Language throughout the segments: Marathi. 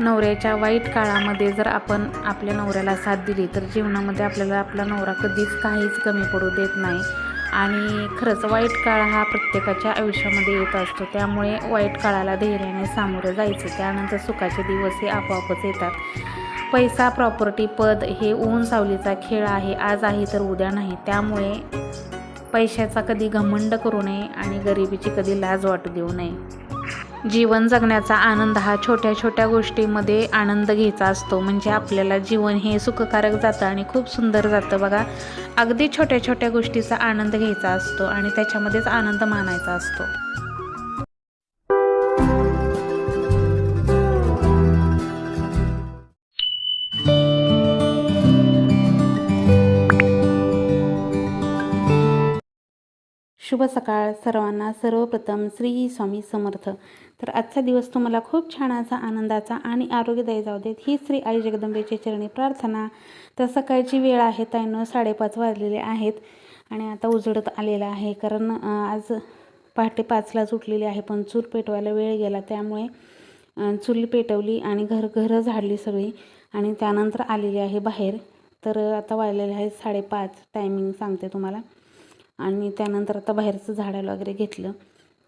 नवऱ्याच्या वाईट काळामध्ये जर आपण आपल्या नवऱ्याला साथ दिली तर जीवनामध्ये आपल्याला आपला नवरा कधीच काहीच कमी पडू देत नाही. आणि खरंच वाईट काळ हा प्रत्येकाच्या आयुष्यामध्ये येत असतो. त्यामुळे वाईट काळाला धैर्याने सामोरं जायचं. त्यानंतर सुखाचे दिवस हे आपोआपच येतात. पैसा प्रॉपर्टी पद हे ऊन सावलीचा खेळ आहे. आज आहे तर उद्या नाही. त्यामुळे पैशाचा कधी घमंड करू नये आणि गरिबीची कधी लाज वाटू देऊ नये. जीवन जगण्याचा आनंद हा छोट्या छोट्या गोष्टीमध्ये आनंद घ्यायचा असतो. म्हणजे आपल्याला जीवन हे सुखकारक जातं आणि खूप सुंदर जातं बघा. अगदी छोट्या छोट्या गोष्टीचा आनंद घ्यायचा असतो आणि त्याच्यामध्येच आनंद मानायचा असतो. शुभ सकाळ सर्वांना. सर्वप्रथम श्री स्वामी समर्थ. तर आजचा दिवस तुम्हाला खूप छान असा आनंदाचा आणि आरोग्यदायी जाऊ देत. ही श्री आई जगदंबेची चरणी प्रार्थना. तर सकाळची वेळ आहे ताईनं साडेपाच वाजलेले आहेत आणि आता उजडत आलेला आहे. कारण आज पहाटे पाचलाच उठलेली आहे पण चूल पेटवायला वेळ गेला. त्यामुळे चूल पेटवली आणि घर घरं झाडली सगळी आणि त्यानंतर आलेली आहे बाहेर. तर आता वाजलेले आहे साडेपाच. टायमिंग सांगते तुम्हाला. आणि त्यानंतर आता बाहेरचं झाडाला वगैरे घेतलं.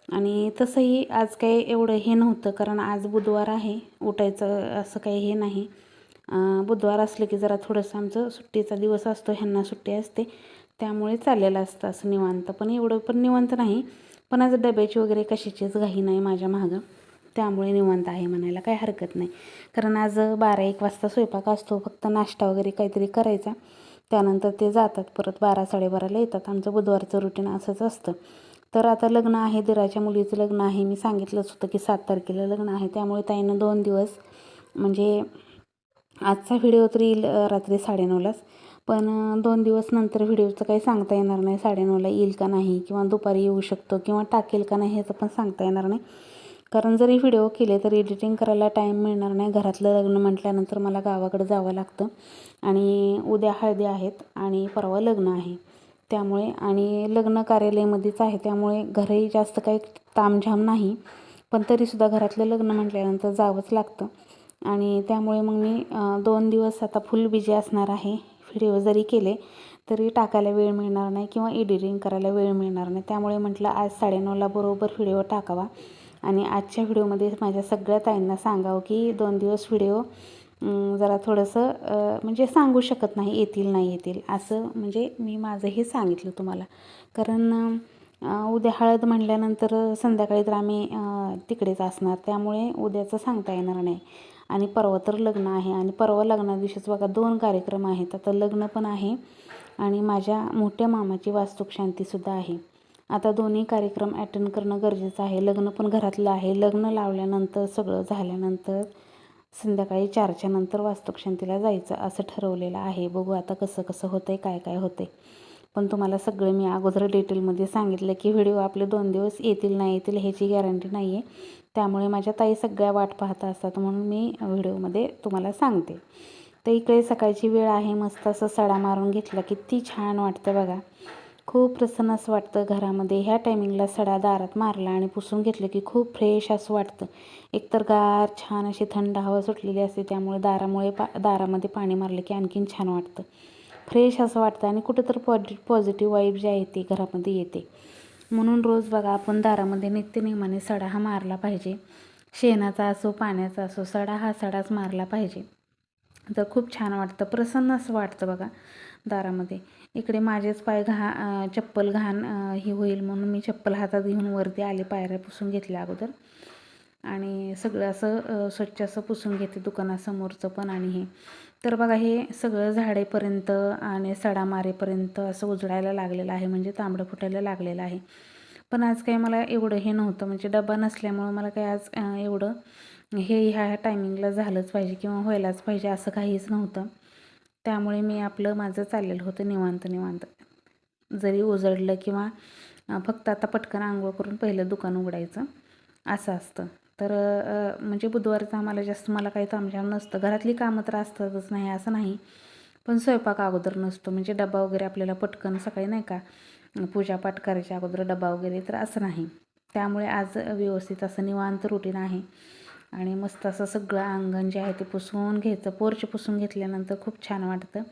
आणि तसंही आज काही एवढं हे नव्हतं कारण आज बुधवार आहे उठायचं असं काही हे नाही. बुधवार असलं की जरा थोडंसं आमचं सुट्टीचा दिवस असतो ह्यांना सुट्टी असते. त्यामुळे चाललेलं असतं असं निवांत. पण एवढं पण निवांत नाही. पण आज डब्याची वगैरे कशाचीच घाई नाही माझ्या मागं. त्यामुळे निवांत आहे म्हणायला काही हरकत नाही. कारण आज बारा एक वाजता स्वयंपाक असतो फक्त नाश्ता वगैरे काहीतरी करायचा. त्यानंतर ते जातात परत बारा साडेबाराला येतात. आमचं बुधवारचं रुटीन असंच असतं. तर आता लग्न आहे दिराच्या मुलीचं लग्न आहे. मी सांगितलंच होतं की सात तारखेला लग्न आहे. त्यामुळे ताईनं दोन दिवस म्हणजे आजचा व्हिडिओ तर येईल रात्री साडेनऊलाच. पण दोन दिवस नंतर व्हिडिओचं काही सांगता येणार नाही. साडेनऊला येईल का नाही किंवा दुपारी येऊ शकतो किंवा टाकेल का नाही ह्याचं पण सांगता येणार नाही. कारण जरी व्हिडिओ केले तर एडिटिंग करायला टाईम मिळणार नाही. घरातलं लग्न म्हटल्यानंतर मला गावाकडे जावं लागतं. आणि उद्या हळदी आहेत आणि परवा लग्न आहे. त्यामुळे आणि लग्न कार्यालयामध्येच आहे. त्यामुळे घरही जास्त काही तामझाम नाही. पण तरीसुद्धा घरातलं लग्न म्हटल्यानंतर जावंच लागतं. आणि त्यामुळे मग मी दोन दिवस आता फुल बिझी असणार आहे. व्हिडिओ जरी केले तरी टाकायला वेळ मिळणार नाही किंवा एडिटिंग करायला वेळ मिळणार नाही. त्यामुळे म्हटलं आज साडेनऊला बरोबर व्हिडिओ टाकावा. आणि आजच्या व्हिडिओमध्ये माझ्या सगळ्या ताईंना सांगावं की दोन दिवस व्हिडिओ जरा थोडंसं म्हणजे सांगू शकत नाही येतील नाही येतील असं म्हणजे मी माझं हे सांगितलं तुम्हाला. कारण उद्या हळद म्हणल्यानंतर संध्याकाळी तर आम्ही तिकडेच असणार त्यामुळे उद्याचं सांगता येणार नाही. आणि परवा तर लग्न आहे आणि परवा लग्ना दिवशीच बघा दोन कार्यक्रम आहेत. आता लग्न पण आहे आणि माझ्या मोठ्या मामाची वास्तुक शांतीसुद्धा आहे. आता दोन्ही कार्यक्रम अटेंड करणं गरजेचं आहे. लग्न पण घरातलं आहे. लग्न लावल्यानंतर सगळं झाल्यानंतर संध्याकाळी चारच्या नंतर वास्तुक्षांतीला जायचं असं ठरवलेलं आहे. बघू आता कसं कसं होतं आहे काय काय होतं आहे पण तुम्हाला सगळं मी अगोदर डिटेलमध्ये सांगितलं की व्हिडिओ आपले दोन दिवस येतील नाही येतील ह्याची गॅरंटी नाही आहे त्यामुळे माझ्या ताई सगळ्या वाट पाहत असतात म्हणून मी व्हिडिओमध्ये तुम्हाला सांगते. तर इकडे सकाळची वेळ आहे. मस्त असं सडा मारून घेतला किती छान वाटतं बघा. खूप प्रसन्न असं वाटतं घरामध्ये. ह्या टायमिंगला सडा दारात मारला आणि पुसून घेतलं की खूप फ्रेश असं वाटतं. एकतर गार छान अशी थंड हवा सुटलेली असते त्यामुळे दारामुळे पा दारामध्ये पाणी मारलं की आणखीन छान वाटतं. फ्रेश असं वाटतं आणि कुठं तर पॉझि पॉझिटिव्ह वाईब जी आहे ती घरामध्ये येते. म्हणून रोज बघा आपण दारामध्ये नित्यनियमाने सडा हा मारला पाहिजे. शेणाचा असो पाण्याचा असो सडा हा सडाच मारला पाहिजे. तर खूप छान वाटतं प्रसन्न असं वाटतं बघा दारामध्ये. इकडे माझेच पाय घा चप्पल घाण ही होईल म्हणून मी चप्पल हातात घेऊन वरती आले पायऱ्या पुसून घेतल्या अगोदर. आणि सगळं असं स्वच्छ असं पुसून घेते दुकानासमोरचं पण आणि हे. तर बघा हे सगळं झाडेपर्यंत आणि सडा मारेपर्यंत असं उजळायला लागलेलं आहे म्हणजे तांबडं फुटायला लागलेलं आहे. पण आज काही मला एवढं हे नव्हतं म्हणजे डबा नसल्यामुळं मला काही आज एवढं हे ह्या टायमिंगला झालंच पाहिजे किंवा व्हायलाच पाहिजे असं काहीच नव्हतं. त्यामुळे मी आपलं माझं चाललेलं होतं निवांत निवांत. जरी उजळलं किंवा फक्त आता पटकन आंघोळ करून पहिलं दुकान उघडायचं असं असतं. तर म्हणजे बुधवारचं आम्हाला जास्त मला काही तामझाम नसतं. घरातली कामं तर असतातच नाही असं नाही. पण स्वयंपाक अगोदर नसतो. म्हणजे डबा वगैरे आपल्याला पटकन सकाळी नाही का पूजापाठ करायच्या अगोदर डबा वगैरे तर असं नाही. त्यामुळे आज व्यवस्थित असं निवांत रुटीन आहे. आणि मस्त असं सगळं अंगण जे आहे ते पुसून घ्यायचं. पोर्च पुसून घेतल्यानंतर खूप छान वाटतं.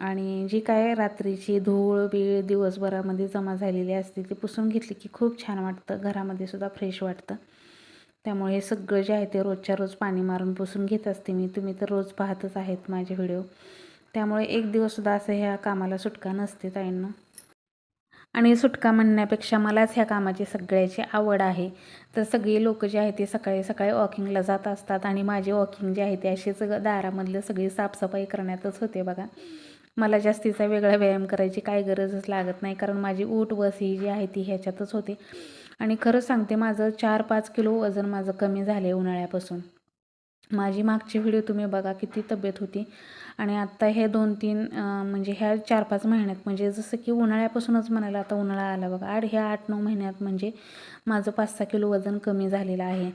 आणि जी काय रात्रीची धूळ बीळ दिवसभरामध्ये जमा झालेली असते ती पुसून घेतली की खूप छान वाटतं. घरामध्ये सुद्धा फ्रेश वाटतं. त्यामुळे हे सगळं जे आहे ते रोजच्या रोज पाणी मारून पुसून घेत असते मी. तुम्ही तर रोज पाहतच आहेत माझे व्हिडिओ. त्यामुळे एक दिवससुद्धा असं ह्या कामाला सुटका नसते ताईंना. आणि सुटका म्हणण्यापेक्षा मलाच ह्या कामाची सगळ्याची आवड आहे. तर सगळी लोक जे आहे ते सकाळी सकाळी वॉकिंगला जात असतात आणि माझी वॉकिंग जे आहे ते अशीच दारामधलं सगळी साफसफाई करण्यातच होते बघा. मला जास्तीचा वेगळा व्यायाम करायची काय गरजच लागत नाही कारण माझी ऊट बस ही जी आहे ती ह्याच्यातच होते. आणि खरं सांगते माझं चार पाच किलो वजन माझं कमी झालं आहे उन्हाळ्यापासून. माझी मागची व्हिडिओ तुम्ही बघा किती तब्येत होती. आणि आत्ता हे दोन तीन म्हणजे ह्या चार पाच महिन्यात म्हणजे जसं की उन्हाळ्यापासूनच म्हणायला आता उन्हाळा आला बघा. आठ ह्या आठ नऊ महिन्यात म्हणजे माझं पाच सहा किलो वजन कमी झालेलं आहे.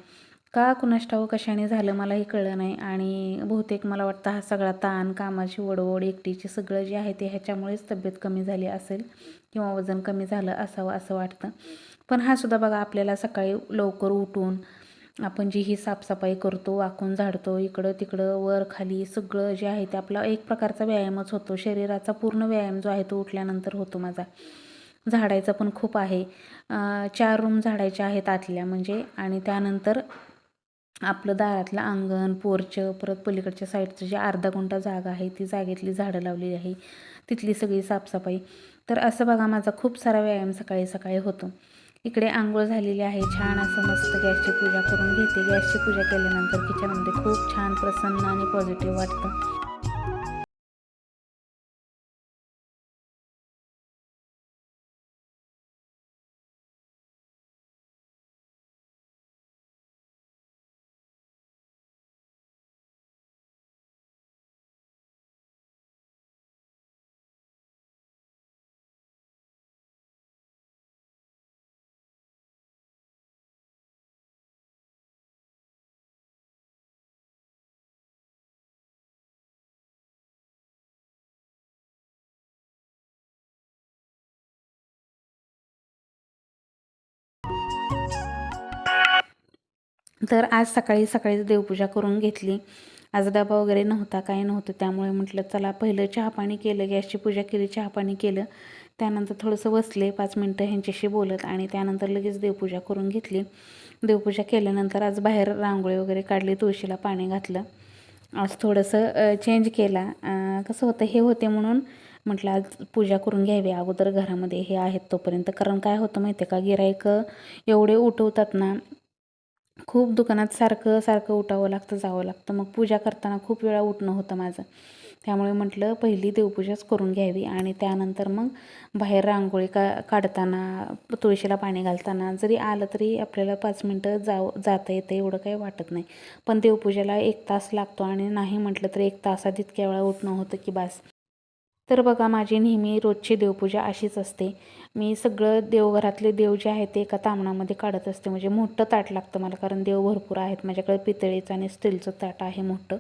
का कुणाष्टाव कशाने झालं मलाही कळलं नाही. आणि बहुतेक मला वाटतं हा सगळा ताण कामाची ओढवड एकटीची सगळं जे आहे ते ह्याच्यामुळेच तब्येत कमी झाली असेल किंवा वजन कमी झालं असावं असं वाटतं. पण हा सुद्धा बघा आपल्याला सकाळी लवकर उठून आपण जी ही साफसफाई करतो वाकून झाडतो इकडं तिकडं वर खाली सगळं जे आहे ते आपला एक प्रकारचा व्यायामच होतो. शरीराचा पूर्ण व्यायाम जो आहे तो उठल्यानंतर होतो माझा. झाडायचं पण खूप आहे. चार रूम झाडायचे आहेत आतल्या म्हणजे आणि त्यानंतर आपलं दारातलं अंगण पोर्च परत पलीकडच्या साईडचं जे अर्धा गुंठा जागा आहे ती जागेतली झाडं लावलेली आहे. तिथली सगळी साफसफाई. तर असं बघा माझा खूप सारा व्यायाम सकाळी सकाळी होतो. इकडे आंघोळ झालेली आहे. छान असं मस्त गॅसची पूजा करून घेते. गॅसची पूजा केल्यानंतर किचनमध्ये खूप छान प्रसन्न आणि पॉझिटिव्ह वाटतं. तर आज सकाळी सकाळीच देवपूजा करून घेतली. आज डबा वगैरे नव्हता काही नव्हतं. त्यामुळे म्हटलं चला पहिलं चहापाणी केलं गॅसची पूजा केली चहापाणी केलं. त्यानंतर थोडंसं बसले पाच मिनटं ह्यांच्याशी बोलत आणि त्यानंतर लगेच देवपूजा करून घेतली. देवपूजा केल्यानंतर आज बाहेर रांगोळी वगैरे काढली तुळशीला पाणी घातलं. आज थोडंसं चेंज केला. कसं होतं हे होते म्हणून म्हटलं आज पूजा करून घ्यावी अगोदर घरामध्ये. हे आहेत तोपर्यंत. कारण काय होतं माहिती आहे का गिरायक एवढे उठवतात ना खूप दुकानात सारखं सारखं उठावं लागतं जावं लागतं. मग पूजा करताना खूप वेळा उठणं होतं माझं. त्यामुळे म्हटलं पहिली देवपूजाच करून घ्यावी आणि त्यानंतर मग बाहेर रांगोळी का काढताना तुळशीला पाणी घालताना जरी आलं तरी आपल्याला पाच मिनटं जाव जाता येतं एवढं काही वाटत नाही. पण देवपूजेला एक तास लागतो आणि नाही म्हटलं तर एक तासात इतक्या वेळा उठणं होतं की बास. तर बघा माझी नेहमी रोजची देवपूजा अशीच असते. मी सगळं देवघरातले देव जे आहेत ते एका तामणामध्ये काढत असते. म्हणजे मोठं ताट लागतं मला कारण देव भरपूर आहेत. माझ्याकडे पितळेचं आणि स्टीलचं ताट आहे मोठं.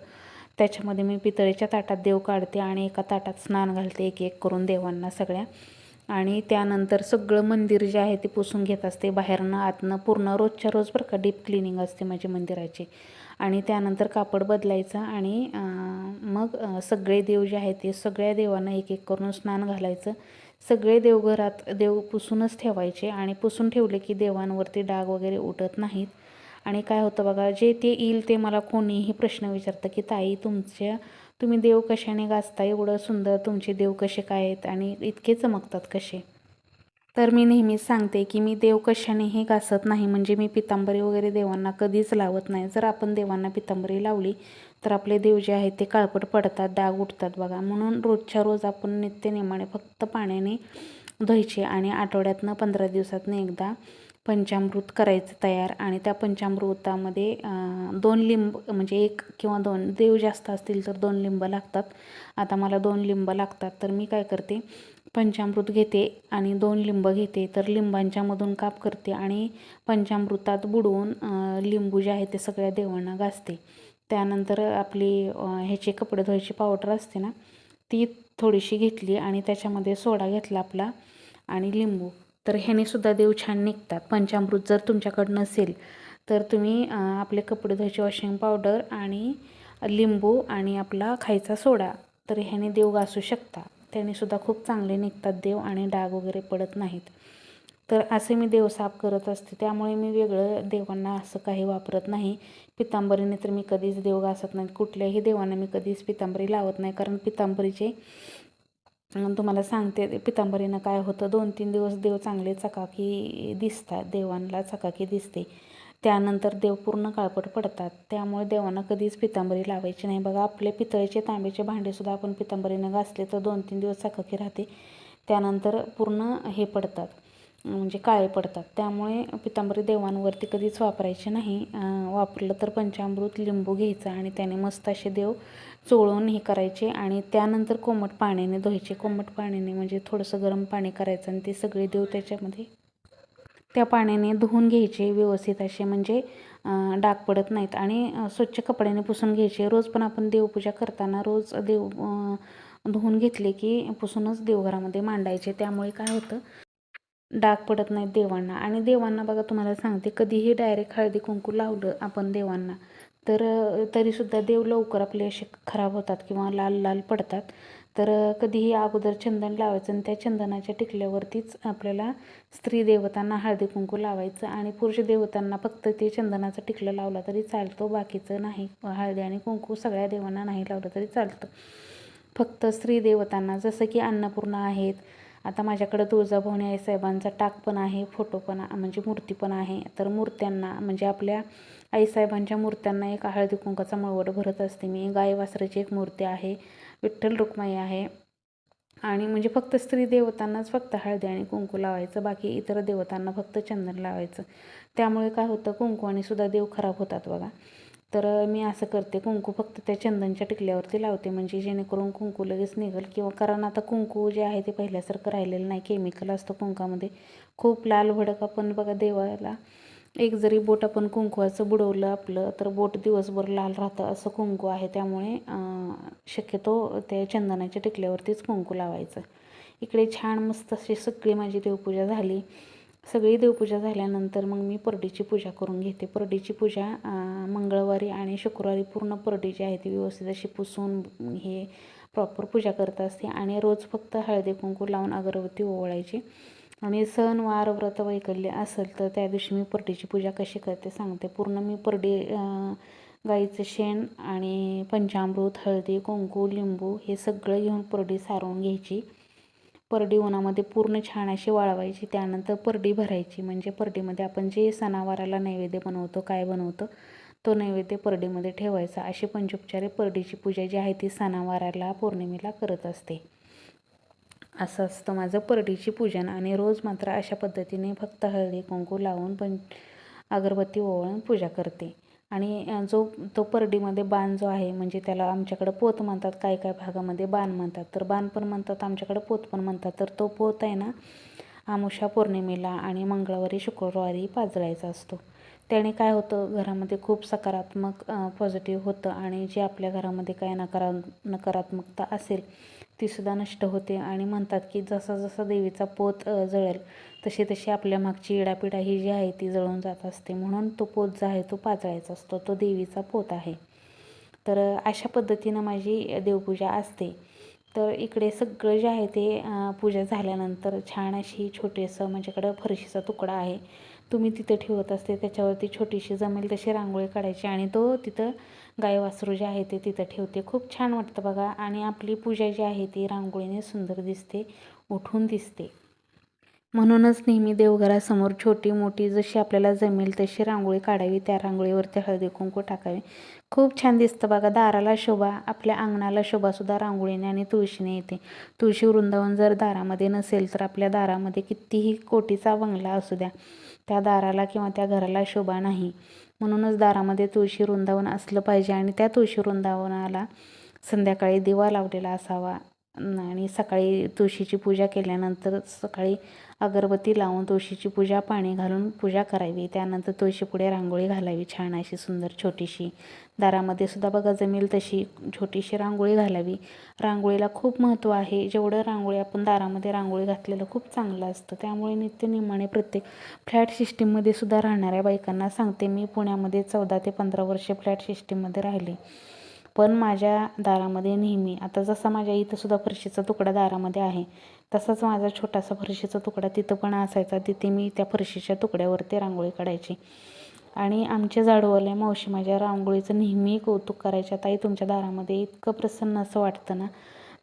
त्याच्यामध्ये मी पितळेच्या ताटात देव काढते आणि एका ताटात स्नान घालते एक एक करून देवांना सगळ्या. आणि त्यानंतर सगळं मंदिर जे आहे ते पुसून घेत असते. बाहेरनं आतनं पूर्ण रोजच्या रोज बरं का डीप क्लिनिंग असते माझी मंदिराची. आणि त्यानंतर कापड बदलायचं आणि मग सगळे देव जे आहेत ते सगळ्या देवांना एक एक करून स्नान घालायचं. सगळे देवघरात देव पुसूनच ठेवायचे आणि पुसून ठेवले की देवांवरती डाग वगैरे उठत नाहीत. आणि काय होतं बघा जे ते येईल ते मला कोणीही प्रश्न विचारतं की ताई तुमच्या तुम्ही देव कशाने गाजता? एवढं सुंदर तुमचे देव कसे काय आहेत आणि इतके चमकतात कसे? तर मी नेहमीच सांगते की मी देव कशानेही घासत नाही. म्हणजे मी पितांबरी वगैरे देवांना कधीच लावत नाही. जर आपण देवांना पितांबरी लावली तर आपले देव जे आहेत ते काळपट पडतात डाग उठतात बघा. म्हणून रोजच्या रोज आपण नित्यनेमाने फक्त पाण्याने धुवायचे आणि आठवड्यातनं पंधरा दिवसातनं एकदा पंचामृत करायचं तयार आणि त्या पंचामृतामध्ये दोन लिंब म्हणजे एक किंवा दोन देव जास्त असतील तर दोन लिंब लागतात. आता मला दोन लिंब लागतात तर मी काय करते पंचामृत घेते आणि दोन लिंब घेते. तर लिंबांच्यामधून काप करते आणि पंचामृतात बुडवून लिंबू जे आहे ते सगळ्या देवांना घासते त्यानंतर आपली ह्याची कपडे धुवायची पावडर असते ना ती थोडीशी घेतली आणि त्याच्यामध्ये सोडा घेतला आपला आणि लिंबू. तर ह्यानेसुद्धा देव छान निघतात. पंचामृत जर तुमच्याकडं नसेल तर तुम्ही आपले कपडे धुवायची वॉशिंग पावडर आणि लिंबू आणि आपला खायचा सोडा तर ह्याने देव घासू शकता. त्यानेसुद्धा खूप चांगले निघतात देव आणि डाग वगैरे पडत नाहीत. तर असे मी देव साफ करत असते. त्यामुळे मी वेगळं देवांना असं काही वापरत नाही. पितांबरीने तर मी कधीच देव घासत नाही. कुठल्याही देवांना मी कधीच पितांबरी लावत नाही. कारण पितांबरीचे तुम्हाला सांगते पितांबरीनं काय होतं दोन तीन दिवस देव चांगले चकाकी दिसतात. देवांना चकाकी दिसते. त्यानंतर देव पूर्ण काळपट पडतात. त्यामुळे देवांना कधीच पितांबरी लावायची नाही. बघा आपले पितळेचे तांब्याचे भांडेसुद्धा आपण पितांबरीनं घासले तर दोन तीन दिवस चकाकी राहते. त्यानंतर पूर्ण हे पडतात. म्हणजे काळे पडतात. त्यामुळे पितांबरी देवांवरती कधीच वापरायचे नाही. वापरलं तर पंचामृत लिंबू घ्यायचं आणि त्याने मस्त असे देव चोळून हे करायचे आणि त्यानंतर कोमट पाण्याने धुवायचे. कोमट पाण्याने म्हणजे थोडंसं गरम पाणी करायचं आणि ते सगळे देव त्याच्यामध्ये त्या पाण्याने धुवून घ्यायचे व्यवस्थित असे म्हणजे डाग पडत नाहीत. आणि स्वच्छ कपड्याने पुसून घ्यायचे. रोज पण आपण देवपूजा करताना रोज देव धुवून घेतले की पुसूनच देवघरामध्ये मांडायचे. त्यामुळे काय होतं डाग पडत नाहीत देवांना. आणि देवांना बघा तुम्हाला सांगते कधीही डायरेक्ट हळदी कुंकू लावलं आपण देवांना तर तरीसुद्धा देव लवकर आपले असे खराब होतात किंवा लाल लाल पडतात. तर कधीही अगोदर चंदन लावायचं आणि त्या चंदनाच्या टिकल्यावरतीच आपल्याला स्त्री देवतांना हळदी कुंकू लावायचं आणि पुरुष देवतांना फक्त ते चंदनाचं टिकलं लावला तरी चालतो बाकीचं नाही. हळदी आणि कुंकू सगळ्या देवांना नाही लावलं तरी चालतं. फक्त स्त्री देवतांना जसं की अन्नपूर्णा आहेत आता माझ्याकडं तुळजाभवानी आई साहेबांचा टाक पण आहे फोटो पण म्हणजे मूर्ती पण आहे. तर मूर्त्यांना म्हणजे आपल्या आईसाहेबांच्या मूर्त्यांना एक हळदी कुंकाचा मळवट भरत असते. मी गायवासराची एक मूर्ती आहे विठ्ठल रुक्माई आहे. आणि म्हणजे फक्त स्त्री देवतांनाच फक्त हळदी आणि कुंकू लावायचं बाकी इतर देवतांना फक्त चंदन लावायचं. त्यामुळे काय होतं कुंकू आणि सुद्धा देव खराब होतात बघा. तर मी असं करते कुंकू फक्त त्या चंदनच्या टिकल्यावरती लावते. म्हणजे जेणेकरून कुंकू लगेच निघेल किंवा कारण आता कुंकू जे आहे ते पहिल्यासारखं राहिलेलं नाही. केमिकल असतं कुंकामध्ये. खूप लाल भडक आपण बघा देवाला. एक जरी बोट आपण कुंकवाचं बुडवलं आपलं तर बोट दिवसभर लाल राहतं असं कुंकू आहे. त्यामुळे शक्यतो त्या चंदनाच्या टिकल्यावरतीच कुंकू लावायचं. इकडे छान मस्त अशी सगळी माझी देवपूजा झाली. सगळी देवपूजा झाल्यानंतर मग मी परडीची पूजा करून घेते. परडीची पूजा मंगळवारी आणि शुक्रवारी पूर्ण परडी जी आहे ती व्यवस्थित अशी पुसून हे प्रॉपर पूजा करत असते आणि रोज फक्त हळदी कुंकू लावून अगरबत्ती ओवाळायची. आणि सण वार व्रत वैकल्य असेल तर त्या दिवशी मी परडीची पूजा कशी करते सांगते. पूर्ण मी परडी गाईचं शेण आणि पंचामृत हळदी कुंकू लिंबू हे सगळं घेऊन परडी सारवून घ्यायची. परडी उन्हामध्ये पूर्ण छान अशी वाळवायची त्यानंतर परडी भरायची. म्हणजे परडीमध्ये आपण जे सणावाराला नैवेद्य बनवतो काय बनवतो तो नैवेद्य परडीमध्ये ठेवायचा. अशी पंचोपचारे परडीची पूजा जी आहे ती सणावाराला पौर्णिमेला करत असते. असं असतं माझं परडीची पूजन. आणि रोज मात्र अशा पद्धतीने फक्त हळदी कुंकू लावून पण अगरबत्ती ओवाळून पूजा करते. आणि जो तो परडीमध्ये बाण जो आहे म्हणजे त्याला आमच्याकडं पोत म्हणतात काय काय भागामध्ये बाण म्हणतात. तर बाण पण म्हणतात आमच्याकडं पोत पण म्हणतात. तर तो पोत आहे ना आमुषा पौर्णिमेला आणि मंगळवारी शुक्रवारी पाजळायचा असतो. त्याने काय होतं घरामध्ये खूप सकारात्मक पॉझिटिव्ह होतं आणि जे आपल्या घरामध्ये काय नकारा नकारात्मकता असेल तीसुद्धा नष्ट होते आणि म्हणतात की जसा जसा देवीचा पोत जळेल तशी तशी आपल्या मागची इडापिडा ही जी आहे ती जळून जात असते. म्हणून तो पोत जो आहे तो पाजळायचा असतो तो देवीचा पोत आहे. तर अशा पद्धतीनं माझी देवपूजा असते. तर इकडे सगळं जे आहे ते पूजा झाल्यानंतर छान अशी छोटेसं माझ्याकडं फरशीचा तुकडा आहे. तुम्ही तिथं ठेवत असते त्याच्यावरती छोटीशी जमेल तशी रांगोळी काढायची आणि तो तिथं गाय वासरू जे आहे ते तिथं ठेवते. खूप छान वाटतं बघा आणि आपली पूजा जी आहे ती रांगोळीने सुंदर दिसते उठून दिसते. म्हणूनच नेहमी देवघरासमोर छोटी मोठी जशी आपल्याला जमेल तशी रांगोळी काढावी त्या रांगोळीवरती हळदी कुंकू टाकावे. खूप छान दिसतं बघा दाराला शोभा आपल्या अंगणाला शोभासुद्धा रांगोळीने आणि तुळशीने येते. तुळशी वृंदावन जर दारामध्ये नसेल तर आपल्या दारामध्ये कितीही कोटीचा बंगला असू द्या. त्या दाराला किंवा त्या घराला शोभा नाही. म्हणूनच दारामध्ये तुळशी वृंदावन असलं पाहिजे आणि त्या तुळशी वृंदावनाला संध्याकाळी दिवा लावलेला असावा. आणि सकाळी तुळशीची पूजा केल्यानंतर सकाळी अगरबत्ती लावून तुळशीची पूजा पाणी घालून पूजा करावी. त्यानंतर तुळशीपुढे रांगोळी घालावी छान अशी सुंदर छोटीशी दारामध्ये सुद्धा बघा जमेल तशी छोटीशी रांगोळी घालावी. रांगोळीला खूप महत्त्व आहे. जेवढं रांगोळी आपण दारामध्ये रांगोळी घातलेलं खूप चांगलं असतं. त्यामुळे नित्यनिमाने प्रत्येक फ्लॅट सिस्टीममध्ये सुद्धा राहणाऱ्या बायकांना सांगते मी पुण्यामध्ये चौदा ते पंधरा वर्षे फ्लॅट सिस्टीममध्ये राहिले. पण माझ्या दारामध्ये नेहमी आता जसा माझ्या इथं सुद्धा फरशीचा तुकडा दारामध्ये आहे तसाच माझा छोटासा फरशीचा तुकडा तिथं पण असायचा तिथे मी त्या फरशीच्या तुकड्यावरती रांगोळी काढायची. आणि आमच्या झाडूवाल्या मावशी माझ्या रांगोळीचं नेहमी कौतुक करायच्या ताई तुमच्या दारामध्ये इतकं प्रसन्न असं वाटतं ना?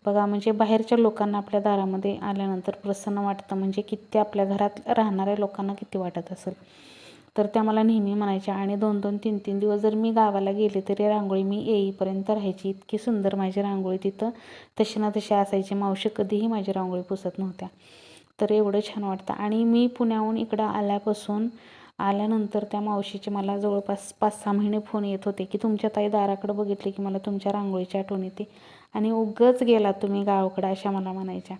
बघा म्हणजे बाहेरच्या लोकांना आपल्या दारामध्ये आल्यानंतर प्रसन्न वाटतं म्हणजे किती आपल्या घरात राहणाऱ्या लोकांना किती वाटत असेल. तर त्या मला नेहमी म्हणायच्या आणि दोन दोन तीन तीन दिवस जर मी गावाला गेले तरी रांगोळी मी येईपर्यंत राहायची. इतकी सुंदर माझी रांगोळी तिथं. तशी ना तशी असायची. मावशी कधीही माझी रांगोळी पुसत नव्हत्या. तर एवढं छान वाटतं. आणि मी पुण्याहून इकडं आल्यापासून आल्यानंतर त्या मावशीचे मला जवळपास पाच सहा महिने फोन येत होते की तुमच्या ताई दाराकडं बघितले की मला तुमच्या रांगोळीची आठवण येते. आणि उगच गेला तुम्ही गावाकडं अशा मला म्हणायच्या.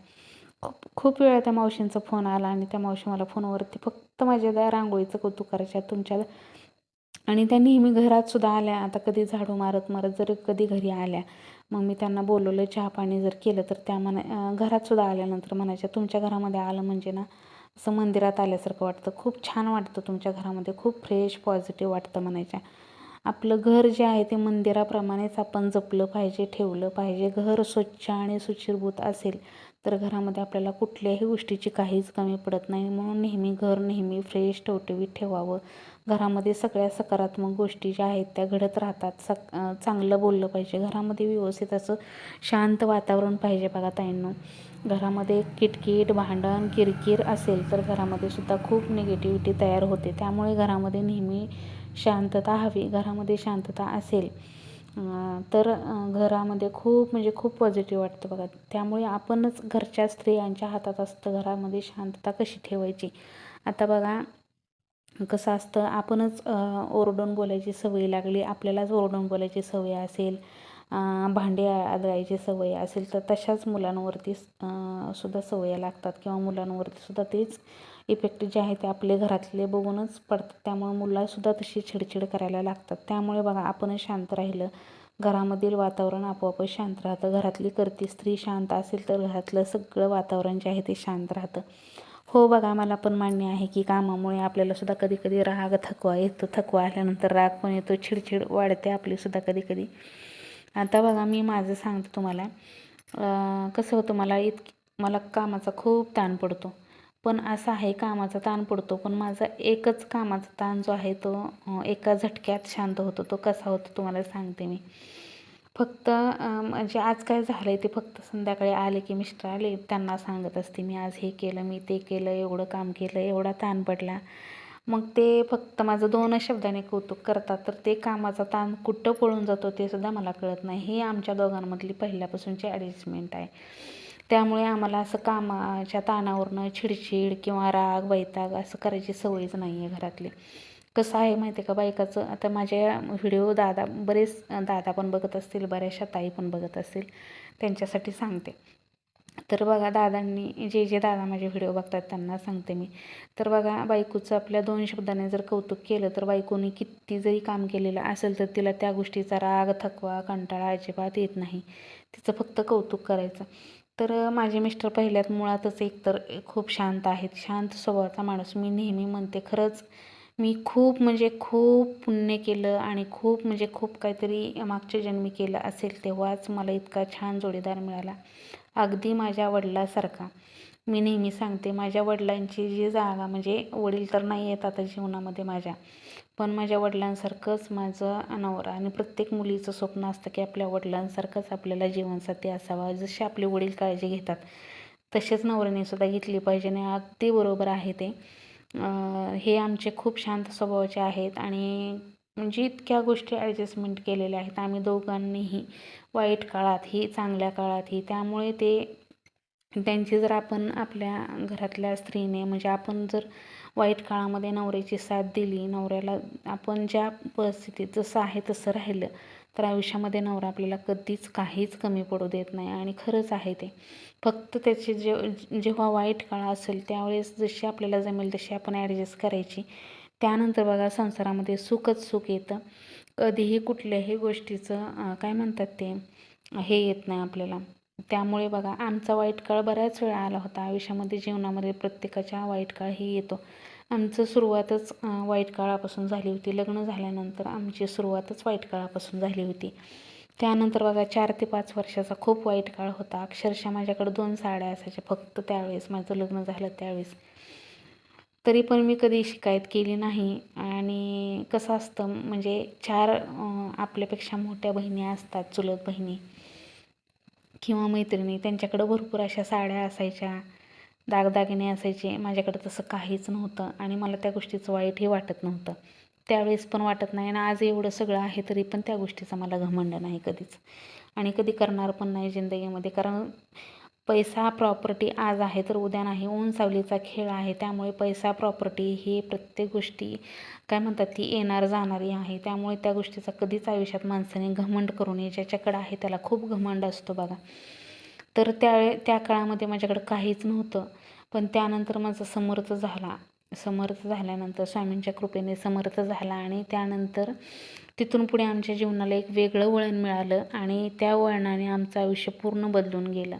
खूप खूप वेळा त्या मावशींचा फोन आला आणि त्या मावशी मला फोनवरती फक्त माझ्या त्या रांगोळीचं कौतुक करायच्या तुमच्या आणि त्या नेहमी घरात सुद्धा आल्या. आता कधी झाडू मारत मारत जर कधी घरी आल्या मग मी त्यांना बोलवलं चहा पाणी जर केलं तर त्या म्हणा घरात सुद्धा आल्यानंतर म्हणायच्या तुमच्या घरामध्ये आलं म्हणजे ना असं मंदिरात आल्यासारखं वाटतं. खूप छान वाटतं तुमच्या घरामध्ये. खूप फ्रेश पॉझिटिव्ह वाटतं म्हणायच्या. आपलं घर जे आहे ते मंदिराप्रमाणेच आपण जपलं पाहिजे ठेवलं पाहिजे. घर स्वच्छ आणि सुचिरभूत असेल तर घरामध्ये आपल्याला कुठल्याही गोष्टीची काहीच कमी पडत नाही. म्हणून नेहमी घर नेहमी फ्रेश टवटवीत ठेवावं. घरामध्ये सगळ्या सकारात्मक गोष्टी ज्या आहेत त्या घडत राहतात. सक चांगलं बोललं पाहिजे. घरामध्ये व्यवस्थित असं शांत वातावरण पाहिजे बघा ताईंनो. घरामध्ये किटकिट भांडण किरकिर असेल तर घरामध्ये सुद्धा खूप निगेटिव्हिटी तयार होते. त्यामुळे घरामध्ये नेहमी शांतता हवी. घरामध्ये शांतता असेल तर घरामध्ये खूप म्हणजे खूप पॉझिटिव्ह वाटतं बघा. त्यामुळे आपणच घरच्या स्त्रियांच्या हातात असतं घरामध्ये शांतता कशी ठेवायची. आता बघा कसं असतं आपणच ओरडून बोलायची सवय लागली. आपल्यालाच ओरडून बोलायची सवय असेल भांडे आदळायची सवय असेल तर तशाच मुलांवरती सुद्धा सवय लागतात किंवा मुलांवरती सुद्धा तेच इफेक्ट जे आहे ते आपले घरातले बघूनच पडतात. त्यामुळे मुलासुद्धा तशी चिडचिड करायला लागतात. त्यामुळे बघा आपणच शांत राहिलं. घरामधील वातावरण आपोआपच शांत राहतं. घरातली करती स्त्री शांत असेल तर घरातलं सगळं वातावरण जे आहे ते शांत राहतं. हो बघा मला पण मान्य आहे की कामामुळे आपल्यालासुद्धा कधी कधी राग थकवा येतो. थकवा आल्यानंतर राग पण येतो. चिडचिड वाढते आपलीसुद्धा कधी कधी आता बघा मी माझं सांगते तुम्हाला. कसं होतं मला इतकी मला कामाचा खूप ताण पडतो. पण असं आहे कामाचा ताण पडतो. पण माझा एकच कामाचा ताण जो आहे तो एका झटक्यात शांत होतो. तो कसा होतो तुम्हाला सांगते मी. फक्त म्हणजे आज काय झालं आहे ते फक्त संध्याकाळी आले की मिस्टर आले त्यांना सांगत असते मी आज हे केलं मी ते केलं एवढं काम केलं एवढा ताण पडला. मग ते फक्त माझं दोन शब्दाने कौतुक करतात तर ते कामाचा ताण कुठं पळून जातो ते सुद्धा मला कळत नाही. हे आमच्या दोघांमधली पहिल्यापासूनची ॲडजस्टमेंट आहे. त्यामुळे आम्हाला असं कामाच्या ताणावरनं चिडचिड किंवा राग वैताग असं करायची सवयच नाही आहे घरातली. कसं आहे माहिती आहे का बायकाचं? आता माझ्या व्हिडिओ दादा बरेच दादा पण बघत असतील बऱ्याचशा ताई पण बघत असतील त्यांच्यासाठी सांगते. तर बघा दादांनी जे जे दादा माझे व्हिडिओ बघतात त्यांना सांगते मी. तर बघा बायकोचं आपल्या दोन शब्दाने जर कौतुक केलं तर बायकोनी किती जरी काम केलेलं असेल तर तिला त्या गोष्टीचा राग थकवा कंटाळा अजिबात येत नाही. तिचं फक्त कौतुक करायचं. तर माझे मिस्टर पहिल्यात मुळातच एकतर खूप शांत आहेत. शांत स्वभावाचा माणूस. मी नेहमी म्हणते खरंच मी खूप म्हणजे खूप पुण्य केलं आणि खूप म्हणजे खूप काहीतरी मागच्या जन्मी केलं असेल तेव्हाच मला इतका छान जोडीदार मिळाला. अगदी माझ्या वडिलासारखा. मी नेहमी सांगते माझ्या वडिलांची जी जागा म्हणजे वडील तर नाही आहेत आता जीवनामध्ये माझ्या पण माझ्या वडिलांसारखंच माझं नवरा आणि प्रत्येक मुलीचं स्वप्न असतं की आपल्या वडिलांसारखंच आपल्याला जीवनसाथी असावा. जसे आपले वडील काळजी घेतात तसेच नवऱ्याने सुद्धा घेतली पाहिजे आणि अगदी बरोबर आहे ते. हे आमचे खूप शांत स्वभावाचे आहेत आणि म्हणजे इतक्या गोष्टी ॲडजस्टमेंट केलेल्या आहेत. आम्ही दोघांनीही वाईट काळातही चांगल्या काळातही त्यामुळे ते त्यांची जर आपण आपल्या घरातल्या स्त्रीने म्हणजे आपण जर वाईट काळामध्ये नवऱ्याची साथ दिली नवऱ्याला आपण ज्या परिस्थितीत जसं आहे तसं राहिलं तर आयुष्यामध्ये नवरा आपल्याला कधीच काहीच कमी पडू देत नाही. आणि खरंच आहे ते. फक्त त्याचे जे जेव्हा वाईट काळ असेल त्यावेळेस जशी आपल्याला जमेल तशी आपण ॲडजस्ट करायची. त्यानंतर बघा संसारामध्ये सुखच सुख येतं. कधीही कुठल्याही गोष्टीचं काय म्हणतात ते हे येत नाही आपल्याला. त्यामुळे बघा आमचा वाईट काळ बऱ्याच वेळा आला होता. आयुष्यामध्ये जीवनामध्ये प्रत्येकाच्या वाईट काळही येतो. आमचं सुरुवातच वाईट काळापासून झाली होती. लग्न झाल्यानंतर आमची सुरुवातच वाईट काळापासून झाली होती. त्यानंतर बघा चार ते पाच वर्षाचा खूप वाईट काळ होता. अक्षरशः माझ्याकडे दोन साड्या असायच्या फक्त त्यावेळेस. माझं लग्न झालं त्यावेळेस. तरी पण मी कधी शिकायत केली नाही. आणि कसं असतं म्हणजे चार आपल्यापेक्षा मोठ्या बहिणी असतात चुलत बहिणी. किंवा मैत्रिणी त्यांच्याकडं भरपूर अशा साड्या असायच्या दागदागिने असायचे. माझ्याकडे तसं काहीच नव्हतं आणि मला त्या गोष्टीचं वाईटही वाटत नव्हतं. त्यावेळेस पण वाटत नाही आणि आज एवढं सगळं आहे तरी पण त्या गोष्टीचा मला घमंड नाही कधीच. आणि कधी करणार पण नाही जिंदगीमध्ये कारण पैसा प्रॉपर्टी आज आहे तर उद्या नाही. ऊन सावलीचा खेळ आहे. त्यामुळे पैसा प्रॉपर्टी ही प्रत्येक गोष्टी काय म्हणतात ती येणार जाणारी आहे. त्यामुळे त्या गोष्टीचा कधीच आयुष्यात माणसाने घमंड करू नये. ज्याच्याकडं आहे त्याला खूप घमंड असतो बघा. तर त्या त्या काळामध्ये माझ्याकडं काहीच नव्हतं. पण त्यानंतर माझा समर्थ झाला. समर्थ झाल्यानंतर स्वामींच्या कृपेने समर्थ झाला आणि त्यानंतर तिथून पुढे आमच्या जीवनाला एक वेगळं वळण मिळालं आणि त्या वळणाने आमचं आयुष्य पूर्ण बदलून गेलं.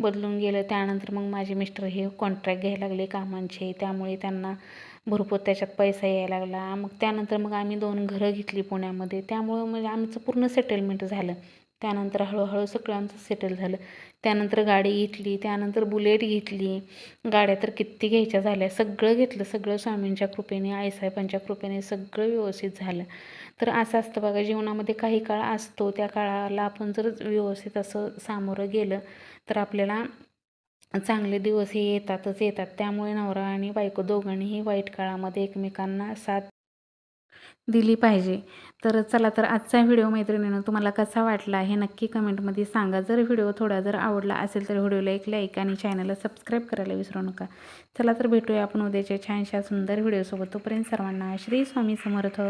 बदलून गेलं त्यानंतर मग माझे मिस्टर हे कॉन्ट्रॅक्ट घ्यायला लागले कामांचे. त्यामुळे त्यांना भरपूर त्याच्यात पैसा यायला लागला. मग त्यानंतर मग आम्ही दोन घरं घेतली पुण्यामध्ये. त्यामुळं म्हणजे आमचं पूर्ण सेटलमेंट झालं. त्यानंतर हळूहळू सगळ्यांचं सेटल झालं. त्यानंतर गाडी घेतली त्यानंतर बुलेट घेतली. गाड्या तर किती घ्यायच्या झाल्या. सगळं घेतलं सगळं स्वामींच्या कृपेने आईसाहेबांच्या कृपेने सगळं व्यवस्थित झालं. तर असं असतं बघा जीवनामध्ये काही काळ असतो त्या काळाला आपण जर व्यवस्थित असं सामोरं गेलं तर आपल्याला चांगले दिवस हे येतातच येतात. त्यामुळे नवरा आणि बायको दोघांनीही वाईट काळामध्ये एकमेकांना साथ दिली पाहिजे. तर चला तर आजचा व्हिडिओ मैत्रिणीनं तुम्हाला कसा वाटला हे नक्की कमेंटमध्ये सांगा. जर व्हिडिओ थोडा जर आवडला असेल तर व्हिडिओला एक लाईक आणि चॅनलला सबस्क्राईब करायला विसरू नका. चला तर भेटूया आपण उद्याच्या छानशा सुंदर व्हिडिओसोबत तोपर्यंत सर्वांना श्री स्वामी समर्थ.